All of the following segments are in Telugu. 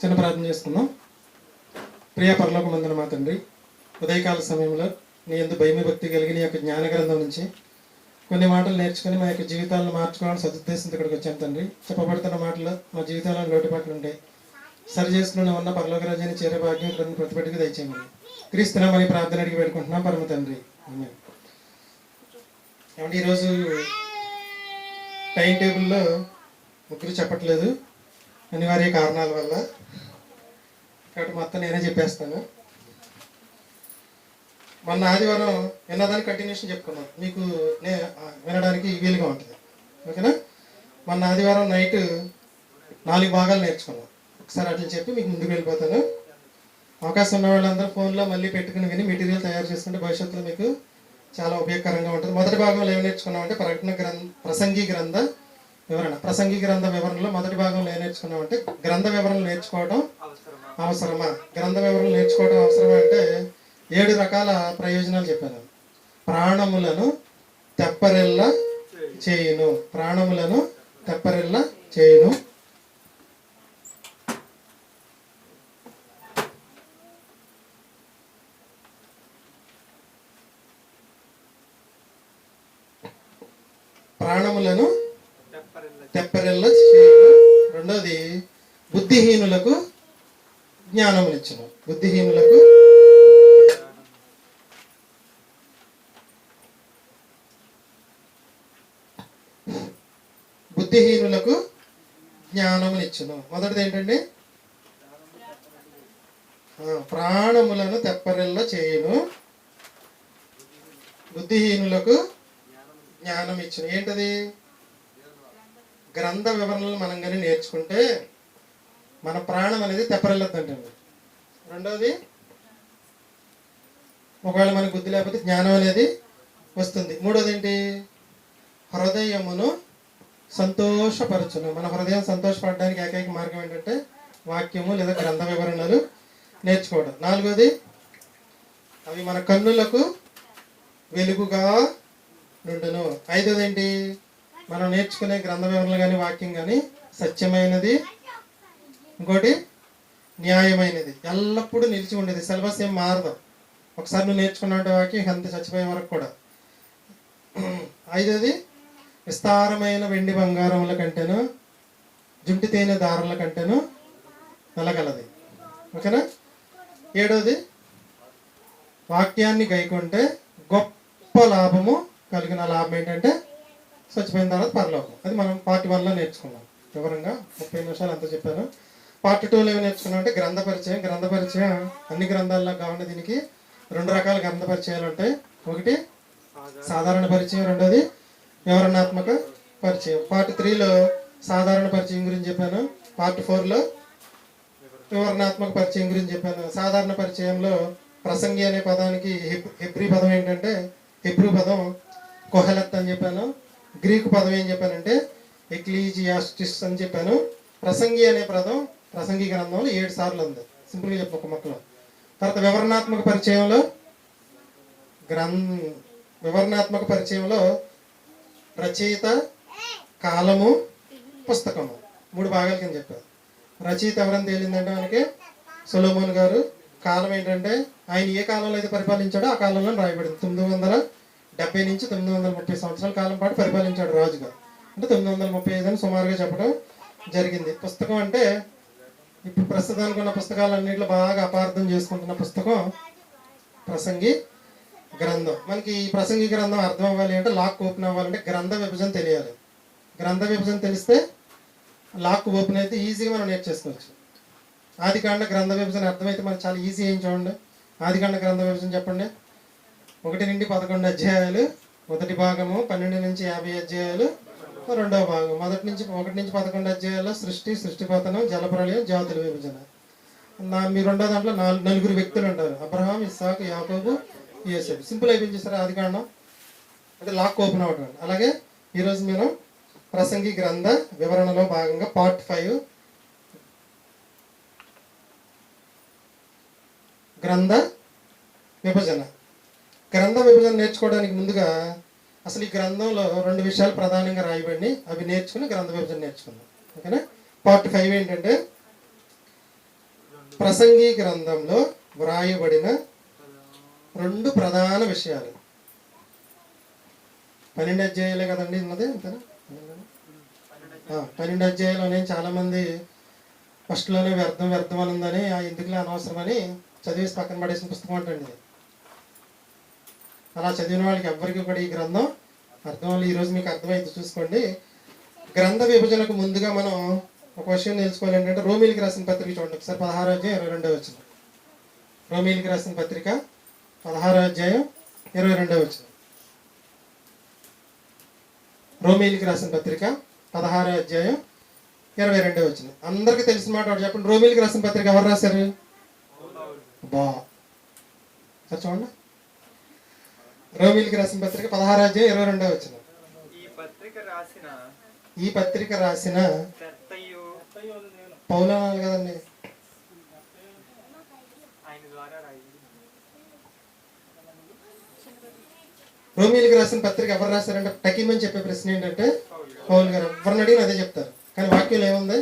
చిన్న ప్రార్థన చేసుకున్నాం ప్రియ పరలోకమందున మా తండ్రి ఉదయకాల సమయంలో నీ ఎందు భయమి భక్తి కలిగి నీ యొక్క జ్ఞాన గ్రంథం నుంచి కొన్ని మాటలు నేర్చుకుని మా యొక్క జీవితాలను మార్చుకోవాలని సదుద్దేశంతో ఇక్కడికి వచ్చాను తండ్రి. చెప్పబడుతున్న మాటలు మా జీవితాలను లోటుపాట్లు ఉంటాయి సరి చేసుకుని ఉన్న పరలోక రాజ్యాన్ని చేరే భాగ్యం ఇక్కడ ప్రతిపెట్టుకు దయచేయమని క్రీస్తునామని ప్రార్థన అడిగి పెట్టుకుంటున్నాం పరమ తండ్రి ఏమంటే ఈరోజు టైం టేబుల్లో ముగ్గురు చెప్పట్లేదు. అనివార్య కారణాల వల్ల. కాబట్టి మొత్తం నేనే చెప్పేస్తాను. మొన్న ఆదివారం విన్నదానికి కంటిన్యూషన్ చెప్పుకున్నాం. మీకు నే వినడానికి వీలుగా ఉంటుంది. ఓకేనా? మొన్న ఆదివారం నైట్ నాలుగు భాగాలు నేర్చుకున్నాం. ఒకసారి అట్లా చెప్పి మీకు ముందుకు వెళ్ళిపోతాను. అవకాశం ఉన్న వాళ్ళందరూ ఫోన్లో మళ్ళీ పెట్టుకుని విని మెటీరియల్ తయారు చేసుకుంటే భవిష్యత్తులో మీకు చాలా ఉపయోగకరంగా ఉంటుంది. మొదటి భాగంలో ఏమి నేర్చుకున్నామంటే ప్రకటన గ్రంథ ప్రసంగి గ్రంథ వివరణ ప్రసంగి గ్రంథ వివరణలో మొదటి భాగంలో ఏం నేర్చుకున్నామంటే గ్రంథ వివరణలు నేర్చుకోవడం అవసరమా? గ్రంథ వివరణలు నేర్చుకోవడం అవసరమా అంటే ఏడు రకాల ప్రయోజనాలు చెప్పాను ప్రాణములను తెప్పరెల్ల చేయును. ప్రాణములను తెప్పరెల్ల చేయును ప్రాణములను తెప్పరెల్ల చేయును రెండోది బుద్ధిహీనులకు జ్ఞానమునిచ్చును బుద్ధిహీనులకు బుద్ధిహీనులకు జ్ఞానమునిచ్చును మొదటిది ఏంటండి? ప్రాణములను తెప్పరిల్ల చేయును. బుద్ధిహీనులకు జ్ఞానం ఇచ్చును. ఏంటది? గ్రంథ వివరణలు మనం కానీ నేర్చుకుంటే మన ప్రాణం అనేది తెప్పరెళ్ళద్దంటండి రెండవది ఒకవేళ మనకు బుద్ధి లేకపోతే జ్ఞానం అనేది వస్తుంది. మూడోది ఏంటి హృదయమును సంతోషపరచును. మన హృదయం సంతోషపడడానికి ఏకైక మార్గం ఏంటంటే వాక్యము లేదా గ్రంథ వివరణలు నేర్చుకోవడం. నాలుగోది అవి మన కన్నులకు వెలుగుగా నుండును. ఐదోది ఏంటి మనం నేర్చుకునే గ్రంథ వివరణలు కానీ వాక్యం కానీ సత్యమైనది ఇంకోటి న్యాయమైనది. ఎల్లప్పుడూ నిలిచి ఉండేది. సిలబస్ ఏం మారదు. ఒకసారి నువ్వు నేర్చుకున్నట్టు వాకి అంత చచ్చిపోయే వరకు కూడా. ఐదోది విస్తారమైన వెండి బంగారముల కంటేను జుంటి తేనె దారుల కంటేను నలగలది. ఓకేనా? ఏడోది వాక్యాన్ని గైకుంటే గొప్ప లాభము కలిగిన లాభం ఏంటంటే చచ్చిపోయిన తర్వాత పరలోకం. అది మనం పార్ట్ వన్లో నేర్చుకున్నాం. వివరంగా ముప్పై నిమిషాలు అంతా చెప్పాను. పార్ట్ టూలో ఏమి నేర్చుకున్నాం అంటే గ్రంథ పరిచయం గ్రంథ పరిచయం అన్ని గ్రంథాల్లో కావున దీనికి రెండు రకాల గ్రంథ పరిచయాలు ఉంటాయి. ఒకటి సాధారణ పరిచయం రెండోది వివరణాత్మక పరిచయం. పార్ట్ త్రీలో సాధారణ పరిచయం గురించి చెప్పాను. పార్ట్ ఫోర్లో వివరణాత్మక పరిచయం గురించి చెప్పాను. సాధారణ పరిచయంలో ప్రసంగి అనే పదానికి హిబ్- హెబ్రీ పదం ఏంటంటే హెబ్రూ పదం కొహలత్ అని చెప్పాను. గ్రీకు పదం ఏం చెప్పానంటే ఎక్లీజియాస్టిస్ అని చెప్పాను. ప్రసంగి అనే పదం ప్రసంగి గ్రంథంలో ఏడు సార్లు ఉంది. సింపుల్గా చెప్పు ఒక మొక్కలో. తర్వాత వివరణాత్మక పరిచయంలో గ్రం వివరణాత్మక పరిచయంలో రచయిత కాలము పుస్తకము. మూడు భాగాల కింద చెప్పారు. రచయిత ఎవరని తేలిందంటే మనకి సొలోమోన్ గారు. కాలం ఏంటంటే ఆయన ఏ కాలంలో అయితే పరిపాలించాడో ఆ కాలంలో రాయబడింది. తొమ్మిది వందల డెబ్బై నుంచి తొమ్మిది వందల ముప్పై సంవత్సరాల కాలం పాటు పరిపాలించాడు రాజుగా అంటే తొమ్మిది వందల ముప్పై ఐదు అని సుమారుగా చెప్పడం జరిగింది. పుస్తకం అంటే ఇప్పుడు ప్రస్తుతానికి ఉన్న పుస్తకాలన్నింటిలో బాగా అపార్థం చేసుకుంటున్న పుస్తకం ప్రసంగి గ్రంథం. మనకి ఈ ప్రసంగి గ్రంథం అర్థం అవ్వాలి అంటే లాక్ ఓపెన్ అవ్వాలంటే గ్రంథ విభజన తెలియాలి. గ్రంథ విభజన తెలిస్తే లాక్ ఓపెన్ అయితే ఈజీగా మనం నేర్చేసుకోవచ్చు. ఆదికాండ గ్రంథ విభజన అర్థమైతే మనకు చాలా ఈజీ ఏం చూడండి. ఆదికాండ గ్రంథ విభజన చెప్పండి. ఒకటి నుండి పదకొండు అధ్యాయాలు మొదటి భాగము పన్నెండు నుంచి యాభై అధ్యాయాలు రెండవ భాగం మొదటి నుంచి ఒకటి నుంచి పదకొండు అధ్యాయాల్లో సృష్టి సృష్టిపతనం జలప్రలయం జాతుల విభజన నా మీ రెండో దాంట్లో నాలుగు నలుగురు వ్యక్తులు ఉంటారు అబ్రహాం ఇస్సాకు యాకోబు యూసెఫ్ సింపుల్ అయిపోయింది సార్ అది కారణం అంటే లాక్ ఓపెన్ అవ్వడం అలాగే ఈరోజు మేము ప్రసంగి గ్రంథ వివరణలో భాగంగా పార్ట్ ఫైవ్ గ్రంథ విభజన గ్రంథ విభజన నేర్చుకోవడానికి ముందుగా అసలు ఈ గ్రంథంలో రెండు విషయాలు ప్రధానంగా రాయబడి అవి నేర్చుకుని గ్రంథ విభజన నేర్చుకుందాం. ఓకేనా? పార్ట్ ఫైవ్ ఏంటంటే ప్రసంగి గ్రంథంలో వ్రాయబడిన రెండు ప్రధాన విషయాలు. పన్నెండు అధ్యాయాలే కదండి ఉన్నది అంతేనా? పన్నెండు అధ్యాయాలు చాలామంది ఫస్ట్లోనే వ్యర్థం వ్యర్థం అని ఉందని ఆ ఎందుకులే అనవసరమని చదివేసి పక్కన పడేసిన పుస్తకం అంటే అండి అలా చదివిన వాళ్ళకి ఎవ్వరికి కూడా ఈ గ్రంథం అర్థం అవ్వాలి ఈరోజు మీకు అర్థమైంది చూసుకోండి. గ్రంథ విభజనకు ముందుగా మనం ఒక విషయం తెలుసుకోవాలి ఏంటంటే రోమిలికి రాసిన పత్రిక చూడండి. ఒకసారి పదహారో అధ్యాయం ఇరవై రెండో వచ్చిన రోమిలికి రాసిన పత్రిక పదహారో అధ్యాయం ఇరవై రెండో వచ్చిన రోమిలికి రాసిన పత్రిక పదహారో అధ్యాయం ఇరవై రెండో వచ్చిన అందరికీ తెలిసిన మాట ఒకటి చెప్పండి. రోమిలికి రాసిన పత్రిక ఎవరు రాశారు? బా సరే చూడండి. రోమిలికి రాసిన పత్రిక పదహారు అధ్యాయం ఇరవై రెండో వచ్చిన ఈ పత్రిక రాసిన ఈ పత్రిక రాసిన కర్తయు పౌలు అనాలి కదండి. రోమిలికి రాసిన పత్రిక ఎవరు రాశారంటే టకీమని చెప్పే ప్రశ్న ఏంటంటే పౌల్ గారు. ఎవరిని అడిగిన అదే చెప్తారు. కానీ వాక్యం ఏముంది?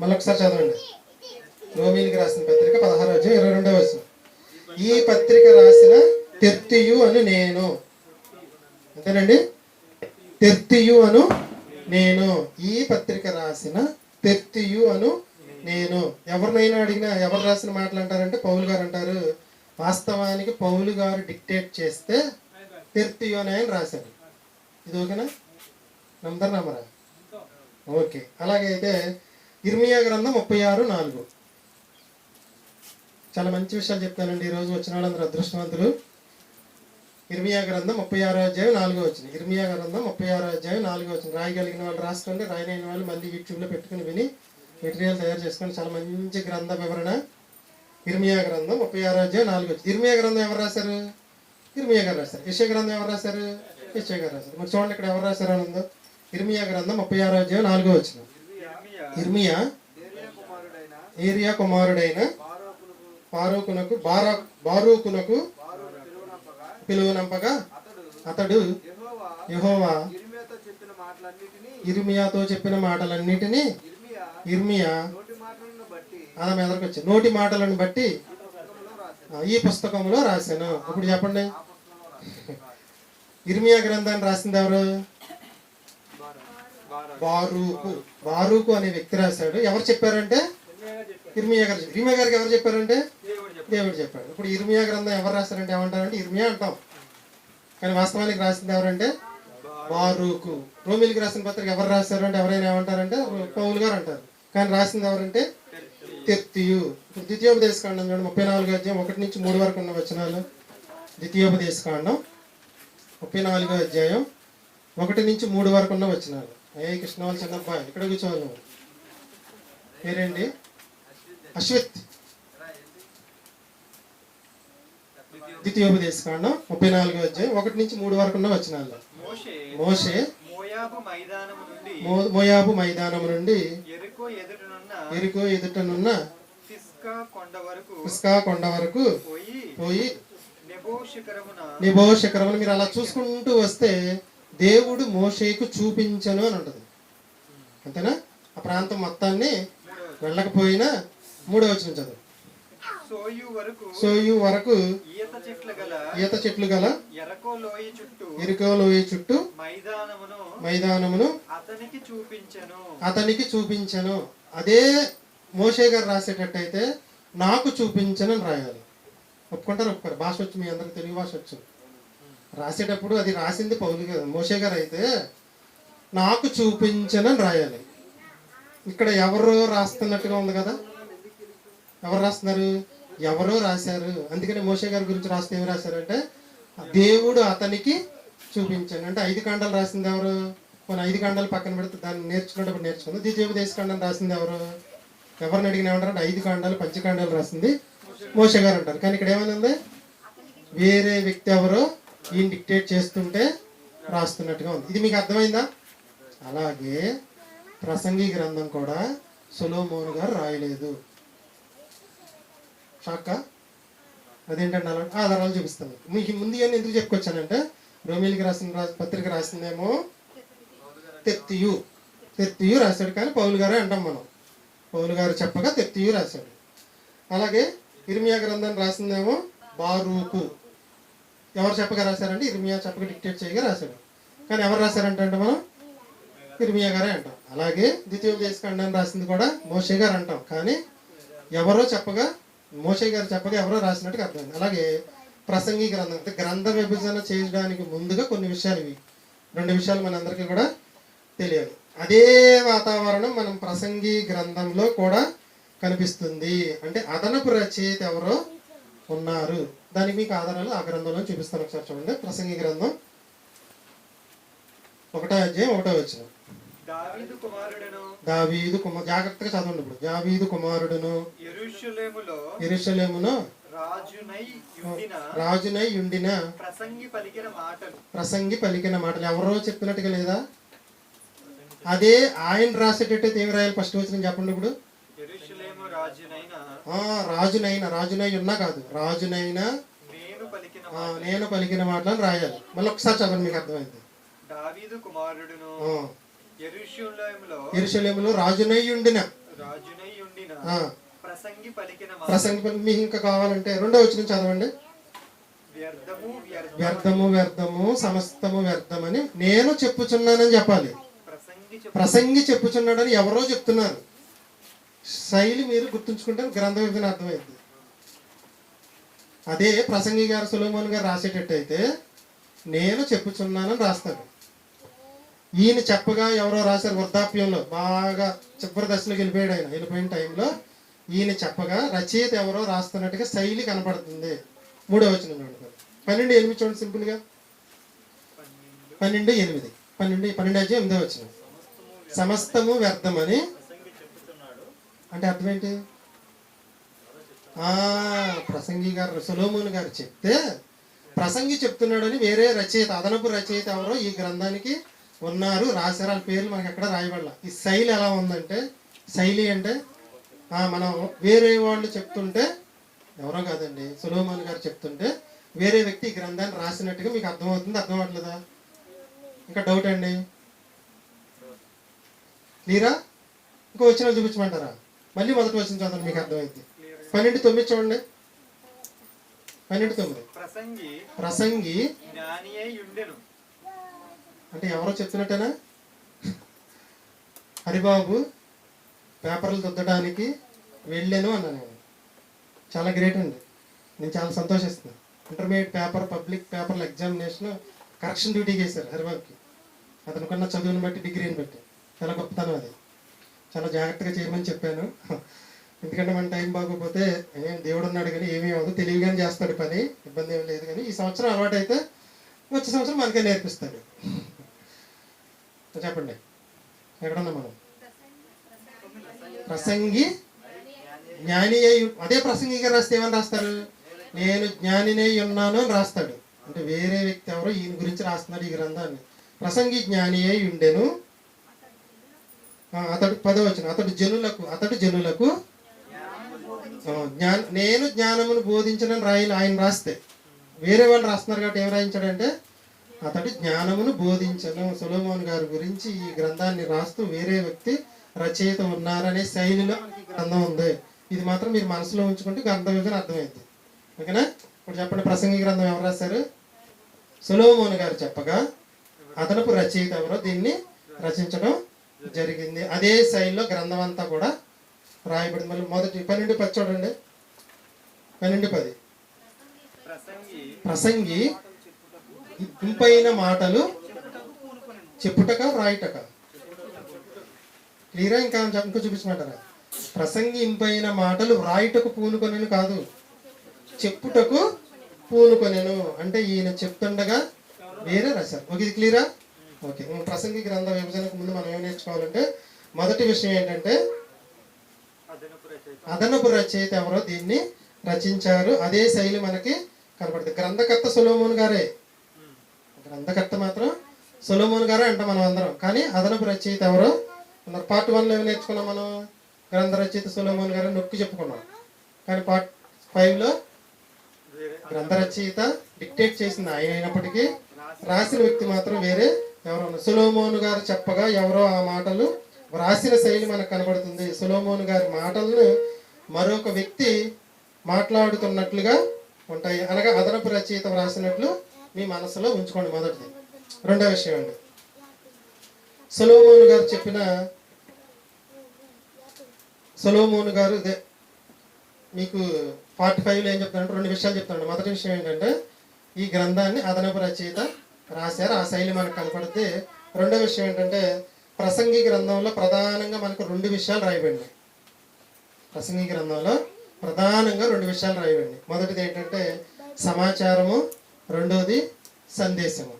మళ్ళీ ఒకసారి చదవండి. రోమిలికి రాసిన పత్రిక పదహారు అధ్యాయం ఇరవై రెండవ వచ్చిన ఈ పత్రిక రాసిన తెర్తియు అని నేను. అంతేనండి? తెర్తియు అను నేను. ఈ పత్రిక రాసిన తెర్తియు అను నేను. ఎవరినైనా అడిగినా ఎవరు రాసిన మాటలు అంటారంటే పౌలు గారు అంటారు వాస్తవానికి పౌలు గారు డిక్టేట్ చేస్తే తెర్తియు అని ఆయన రాశారు ఇది ఓకేనా? నమ్ముతారు నమ్మరా ఓకే. అలాగైతే ఇర్మియా గ్రంథం ముప్పై ఆరు నాలుగు. చాలా మంచి విషయాలు చెప్తానండి ఈరోజు వచ్చిన వాళ్ళందరూ అదృష్టవంతులు. ఇర్మియా గ్రంథం ముప్పై ఆరో అధ్యాయం నాలుగో వచ్చిన ఇర్మియా గ్రంథం ముప్పై ఆరో అధ్యాయం నాలుగో వచ్చిన రాయగలిగిన వాళ్ళు రాసుకోండి. రాయలేని వాళ్ళు మళ్ళీ యూట్యూబ్లో పెట్టుకుని విని మెటీరియల్ తయారు చేసుకొని చాలా మంచి గ్రంథ వివరణ. ఇర్మియా గ్రంథం ముప్పై ఆరో అధ్యాయం నాలుగో వచ్చింది ఇర్మియా గ్రంథం ఎవరు రాశారు? ఇర్మియా గారు రాశారు. యశ్య గ్రంథం ఎవరు రాశారు? యశ్య గారు రాశారు. మరి చూడండి ఇక్కడ ఎవరు రాశారు అని ఉందో ఇర్మియా గ్రంథం ముప్పై ఆరో అధ్యాయం నాలుగో వచ్చిన ఇర్మియా ఏరియా కుమారుడైన బారూకునకు బారా బారూకునకు పిలువనంపక అతడు యహోవా ఇర్మియాతో చెప్పిన మాటలన్నిటినీ ఇర్మియా ఆమె ఎదరికి వచ్చి నోటి మాటలను బట్టి ఈ పుస్తకంలో రాశాను. ఇప్పుడు చెప్పండి. ఇర్మియా గ్రంథాన్ని రాసింది ఎవరు? బారూకు. బారూకు అనే వ్యక్తి రాశాడు. ఎవరు చెప్పారంటే? ఇర్మియా గారు ఇర్మియా గారికి ఎవరు చెప్పారంటే? దేవుడు చెప్పాడు. ఇప్పుడు ఇర్మియా గ్రంథం ఎవరు రాస్తారంటే ఏమంటారంటే ఇర్మియా అంటాం. కానీ వాస్తవానికి రాసింది ఎవరంటే? బారూకు. రోమిలికి రాసిన పత్రిక ఎవరు రాశారు అంటే ఎవరైనా ఏమంటారంటే? పౌలు గారు అంటారు. కానీ రాసింది ఎవరంటే? తెత్తియు. ఇప్పుడు ద్వితీయోపదేశకాండం చూడండి ముప్పై నాలుగు అధ్యాయం ఒకటి నుంచి మూడు వరకు ఉన్న వచనాలు. ద్వితీయోపదేశకాండం ముప్పై నాలుగో అధ్యాయం ఒకటి నుంచి మూడు వరకు ఉన్న వచనాలు. కృష్ణ కృష్ణవాళ్ళ చిన్నబ్బాయి ఇక్కడ కూర్చోవాలి పేరేంటి? అశ్విత్. ద్వితీయోపదేశకాండం ముప్పై నాలుగో అధ్యాయం. ఒకటి నుంచి మూడు వరకు ఉన్న వచనాలు. మోషే మోషే మోయాబు మైదానం నుండి ఎరుకో ఎదుటనున్న కొండ వరకు పోయి నిబో శిఖరమును మీరు అలా చూసుకుంటూ వస్తే దేవుడు మోషేకు చూపించను అని ఉంటుంది. అంతేనా? ఆ ప్రాంతం మొత్తాన్ని వెళ్ళకపోయినా మూడో వచ్చిన చదువు. సోయు వరకు సోయు వరకు ఈత చెట్ల గల ఈత చెట్లు గల ఎరకో లోయ చుట్టూ ఎరుకో లోయ చుట్టూ మైదానమును మైదానమును అతనికి చూపించెను. అతనికి చూపించను. అదే మోషే గారు రాసేటట్టయితే నాకు చూపించను అని రాయాలి. ఒప్పుకుంటారు? ఒప్పుకోరు. భాష వచ్చు మీ అందరికి తెలుగు భాష వచ్చు. రాసేటప్పుడు అది రాసింది పౌలు గారు మోషే గారు అయితే నాకు చూపించనని రాయాలి. ఇక్కడ ఎవరో రాస్తున్నట్టుగా ఉంది కదా? ఎవరు రాస్తున్నారు? ఎవరో రాశారు. అందుకని మోషే గారి గురించి రాస్తే ఏమి రాశారంటే దేవుడు అతనికి చూపించాను అంటే ఐదు కాండాలు రాసింది ఎవరు? కొన్ని ఐదు కాండాలు పక్కన పెడితే దాన్ని నేర్చుకునేటప్పుడు నేర్చుకుంది. ద్వితీయోపదేశ కాండం రాసింది ఎవరు? ఎవరిని అడిగిన ఏమంటారంటే ఐదు కాండాలు పంచకాండాలు రాసింది మోషే గారు అంటారు. కానీ ఇక్కడ ఏమైంది వేరే వ్యక్తి ఎవరో ఈయన డిక్టేట్ చేస్తుంటే రాస్తున్నట్టుగా ఉంది. ఇది మీకు అర్థమైందా? అలాగే ప్రసంగి గ్రంథం కూడా సులోమోన్ గారు రాయలేదు. షాక్క అదేంటంటే అలా? ఆధారాలు చూపిస్తాను. మీకు ముందు అని ఎందుకు చెప్పుకొచ్చానంటే రోమిలికి రాసిన పత్రిక రాసిందేమో తెత్తియు. తెత్తియు రాశాడు కానీ పౌలు గారే అంటాం మనం. పౌలు గారు చెప్పగా తెత్తియు రాశాడు. అలాగే ఇర్మియా గ్రంథం రాసిందేమో బారూకు. ఎవరు చెప్పగా రాశారంటే ఇర్మియా చెప్పగా డిక్టేట్ చేయగా రాశాడు. కానీ ఎవరు రాశారంటే మనం? ఇర్మియా గారే అంటాం. అలాగే ద్వితీయోపదేశ ఖండాన్ని రాసింది కూడా మోషే గారు అంటాం. కానీ ఎవరో చెప్పగా మోషే గారు చెప్పగా ఎవరో రాసినట్టుగా అర్థమైంది. అలాగే ప్రసంగి గ్రంథం అంటే గ్రంథ విభజన చేయడానికి ముందుగా కొన్ని విషయాలు ఇవి. రెండు విషయాలు మనందరికీ కూడా తెలియాలి. అదే వాతావరణం మనం ప్రసంగి గ్రంథంలో కూడా కనిపిస్తుంది. అంటే అదనపు రచయిత ఎవరో ఉన్నారు. దానికి మీకు ఆధారాలు ఆ గ్రంథంలో చూపిస్తాను ఒకసారి చూడండి. ప్రసంగి గ్రంథం ఒకటో అధ్యాయం ఒకటో వచ్చిన దావీదు కుమారుడను. దావీదు కుమార్ జాగ్రత్తగా చదవండి ఇప్పుడు. దావీదు కుమారుడును. యెరూషలేములో రాజునై యుండిన రాజునై ఉండిన ప్రసంగి పలికిన మాటలు. ప్రసంగి పలికిన మాటలు. ఎవరో చెప్పినట్టుగా లేదా? అదే ఆయన రాసేటట్టయితే ఏం రాయాలి ఫస్ట్ వచ్చిన చెప్పండి ఇప్పుడు. రాజునైన రాజునై ఉన్నా కాదు. రాజునైనా నేను పలికిన నేను మాటలను రాయాలి. మళ్ళీ ఒకసారి చదవండి మీకు అర్థమైంది. దావీదు కుమారుడును యెరూషలేములో రాజునై ఉండిన. ప్రసంగి పలికిన మీకు ఇంకా కావాలంటే రెండో వచ్చిన చదవండి. వ్యర్థము వ్యర్థము. సమస్తము వ్యర్థమని నేను చెప్పుచున్నానని చెప్పాలి. ప్రసంగి చెప్పు ప్రసంగి చెప్పుచున్నాడని ఎవరో చెప్తున్నారు. శైలి మీరు గుర్తుంచుకుంటే గ్రంథ విభజన అర్థమైంది. అదే ప్రసంగి గారు సులోమోన్ గారు రాసేటట్టయితే నేను చెప్పుచున్నానని రాస్తాడు. ఈయన చెప్పగా ఎవరో రాశారు వృద్ధాప్యంలో. బాగా చివరి దశలోకి వెళ్ళిపోయాడు ఆయన. వెళ్ళిపోయిన టైంలో ఈయన చెప్పగా రచయిత ఎవరో రాస్తున్నట్టుగా శైలి కనపడుతుంది. మూడో వచ్చిన చూడండి. పన్నెండు ఎనిమిది చూడండి సింపుల్గా. పన్నెండు ఎనిమిది. పన్నెండు పన్నెండు అధ్యాయం ఎనిమిదో వచ్చిన సమస్తము వ్యర్థమని అంటే అర్థం ఏంటి? ఆ, ప్రసంగి గారు సులోమోన్ గారు చెప్తే ప్రసంగి చెప్తున్నాడని వేరే రచయిత అదనపు రచయిత ఎవరో ఈ గ్రంథానికి ఉన్నారు రాశారు వాళ్ళ పేర్లు మనకి ఎక్కడ రాయబడాల. ఈ శైలి ఎలా ఉందంటే శైలి అంటే మనం వేరే వాళ్ళు చెప్తుంటే ఎవరో కాదండి సులోమోన్ గారు చెప్తుంటే వేరే వ్యక్తి ఈ గ్రంథాన్ని రాసినట్టుగా మీకు అర్థమవుతుంది అర్థం అవ్వట్లేదా ఇంకా డౌట్ అండి? క్లియరా? ఇంకో వచ్చిన చూపించమంటారా? మళ్ళీ మొదటి వచ్చిన చదవండి మీకు అర్థమైంది పన్నెండు తొమ్మిది చూడండి. పన్నెండు తొమ్మిది. ప్రసంగి ప్రసంగి అంటే ఎవరో చెప్తున్నట్టేనా హరిబాబు పేపర్లు దుద్దడానికి వెళ్ళాను అన్నా నేను. చాలా గ్రేట్ అండి. నేను చాలా సంతోషిస్తున్నాను ఇంటర్మీడియట్ పేపర్ పబ్లిక్ పేపర్ల ఎగ్జామినేషన్ కరెక్షన్ డ్యూటీకి వేశారు హరిబాబుకి. అతనుకున్న చదువుని బట్టి డిగ్రీని బట్టి. చాలా గొప్పతనం అది. చాలా జాగ్రత్తగా చేయమని చెప్పాను. ఎందుకంటే మన టైం బాగోకపోతే ఏం దేవుడు ఉన్నాడు కానీ ఏమీ అవ్వదు. తెలివిగానే చేస్తాడు పని. ఇబ్బంది ఏం లేదు కానీ ఈ సంవత్సరం అలవాటు అయితే వచ్చే సంవత్సరం మనకే నేర్పిస్తాడు. చెప్పండి. ఎక్కడున్నా మనం? ప్రసంగి. జ్ఞాని అయి అదే ప్రసంగిగా రాస్తే ఏమని రాస్తారు? నేను జ్ఞానినై ఉన్నాను అని రాస్తాడు. అంటే వేరే వ్యక్తి ఎవరో ఈయన గురించి రాస్తున్నాడు ఈ గ్రంథాన్ని. ప్రసంగి జ్ఞాని అయి ఉండెను. అతడు పదవచనం. అతడు జనులకు అతడు జనులకు జ్ఞాన నేను జ్ఞానమును బోధించనని రాయలు ఆయన రాస్తే. వేరే వాళ్ళు రాస్తున్నారు కాబట్టి ఏం రాయించాడంటే అతడు జ్ఞానమును బోధించను. సొలోమోన్ గారి గురించి ఈ గ్రంథాన్ని రాస్తూ వేరే వ్యక్తి రచయిత ఉన్నారనే శైలిలో గ్రంథం ఉంది. ఇది మాత్రం మీరు మనసులో ఉంచుకుంటే గ్రంథ విభజన అర్థమైంది. ఓకేనా? ఇప్పుడు చెప్పండి ప్రసంగి గ్రంథం ఎవరు రాశారు? సొలోమోన్ గారు చెప్పగా అదనపు రచయిత ఎవరో దీన్ని రచించడం జరిగింది. అదే శైలిలో గ్రంథం అంతా కూడా రాయబడింది. మళ్ళీ మొదటి పన్నెండు పది చూడండి. పన్నెండు పది. ప్రసంగి ఇంపైన మాటలు చెప్పుటక వ్రాయుటక. క్లియరా? ఇంకా చెప్ప- ఇంకా చూపించమంటారా ప్రసంగి ఇంపైన మాటలు వ్రాయుటకు పూనుకొనెను కాదు చెప్పుటకు పూనుకొనెను. అంటే ఈయన చెప్తుండగా వేరే రాశారు ఓకే ఇది క్లియరా? ఓకే ప్రసంగి గ్రంథ విభజనకు ముందు మనం ఏం నేర్చుకోవాలంటే మొదటి విషయం ఏంటంటే అదనపు రచయిత ఎవరో దీన్ని రచించారు. అదే శైలి మనకి కనపడుతుంది. గ్రంథకర్త సులోమోన్ గారే. గ్రంథకర్త మాత్రం సొలోమోన్ గారే అంట మనం అందరం. కానీ అదనపు రచయిత ఎవరో? అందరు పార్ట్ వన్లో ఏమి నేర్చుకున్నాం మనం? గ్రంథ రచయిత సొలోమోన్ గారు నొక్కి చెప్పుకున్నాం. కానీ పార్ట్ ఫైవ్లో గ్రంథ రచయిత డిక్టేట్ చేసింది ఆయన అయినప్పటికీ రాసిన వ్యక్తి మాత్రం వేరే ఎవరన్నా ఉన్నారు. గారు చెప్పగా ఎవరో ఆ మాటలు వ్రాసిన శైలి మనకు కనబడుతుంది. సొలోమోన్ గారి మాటలను మరొక వ్యక్తి మాట్లాడుతున్నట్లుగా ఉంటాయి. అనగా అదనపు రచయిత వ్రాసినట్లు మీ మనసులో ఉంచుకోండి మొదటిది. రెండో విషయం అండి. సొలోమోను గారు చెప్పిన సొలోమోను గారు ఇదే. మీకు ఫార్టీ ఫైవ్లో ఏం చెప్తానంటే రెండు విషయాలు చెప్తాను మొదటి విషయం ఏంటంటే ఈ గ్రంథాన్ని అదనపు రచయిత రాశారు. ఆ శైలి మనకు కనపడితే రెండో విషయం ఏంటంటే ప్రసంగి గ్రంథంలో ప్రధానంగా మనకు రెండు విషయాలు రాయబడినాయి. ప్రసంగి గ్రంథంలో ప్రధానంగా రెండు విషయాలు రాయబడినాయి. మొదటిది ఏంటంటే సమాచారము రెండవది సందేశము.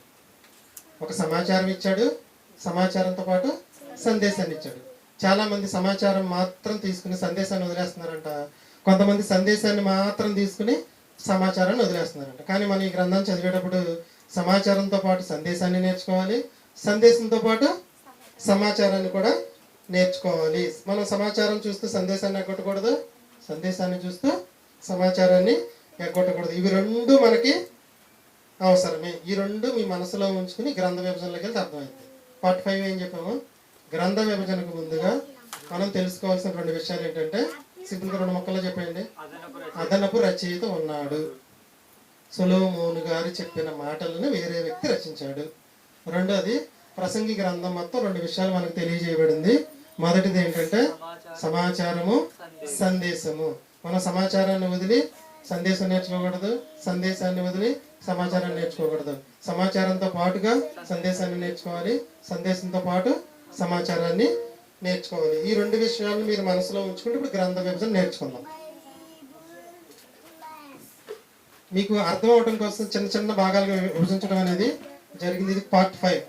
ఒక సమాచారం ఇచ్చాడు సమాచారంతో పాటు సందేశాన్ని ఇచ్చాడు. చాలామంది సమాచారం మాత్రం తీసుకుని సందేశాన్ని వదిలేస్తున్నారంట. కొంతమంది సందేశాన్ని మాత్రం తీసుకుని సమాచారాన్ని వదిలేస్తున్నారంట. కానీ మనం ఈ గ్రంథం చదివేటప్పుడు సమాచారంతో పాటు సందేశాన్ని నేర్చుకోవాలి సందేశంతో పాటు సమాచారాన్ని కూడా నేర్చుకోవాలి. మనం సమాచారం చూస్తూ సందేశాన్ని ఎగ్గొట్టకూడదు సందేశాన్ని చూస్తూ సమాచారాన్ని ఎగ్గొట్టకూడదు. ఇవి రెండు మనకి అవసరమే. ఈ రెండు మీ మనసులో ఉంచుకుని గ్రంథ విభజనలోకి వెళ్తే అర్థమైంది. పార్ట్ ఫైవ్ ఏం చెప్పాము? గ్రంథ విభజనకు ముందుగా మనం తెలుసుకోవాల్సిన రెండు విషయాలు ఏంటంటే సింపుల్గా రెండు మొక్కల్లో చెప్పండి అదనపు రచయిత ఉన్నాడు. సులోమోను గారు చెప్పిన మాటలను వేరే వ్యక్తి రచించాడు. రెండోది ప్రసంగి గ్రంథం మొత్తం రెండు విషయాలు మనకు తెలియజేయబడింది. మొదటిది ఏంటంటే సమాచారము సందేశము. మన సమాచారాన్ని వదిలి సందేశం నేర్చుకోకూడదు. సందేశాన్ని వదిలి సమాచారాన్ని నేర్చుకోకూడదు. సమాచారంతో పాటుగా సందేశాన్ని నేర్చుకోవాలి. సందేశంతో పాటు సమాచారాన్ని నేర్చుకోవాలి. ఈ రెండు విషయాలను మీరు మనసులో ఉంచుకుంటే ఇప్పుడు గ్రంథ విభజన నేర్చుకుందాం. మీకు అర్థం అవడం కోసం చిన్న చిన్న భాగాలుగా విభజించడం అనేది జరిగింది. ఇది పార్ట్ ఫైవ్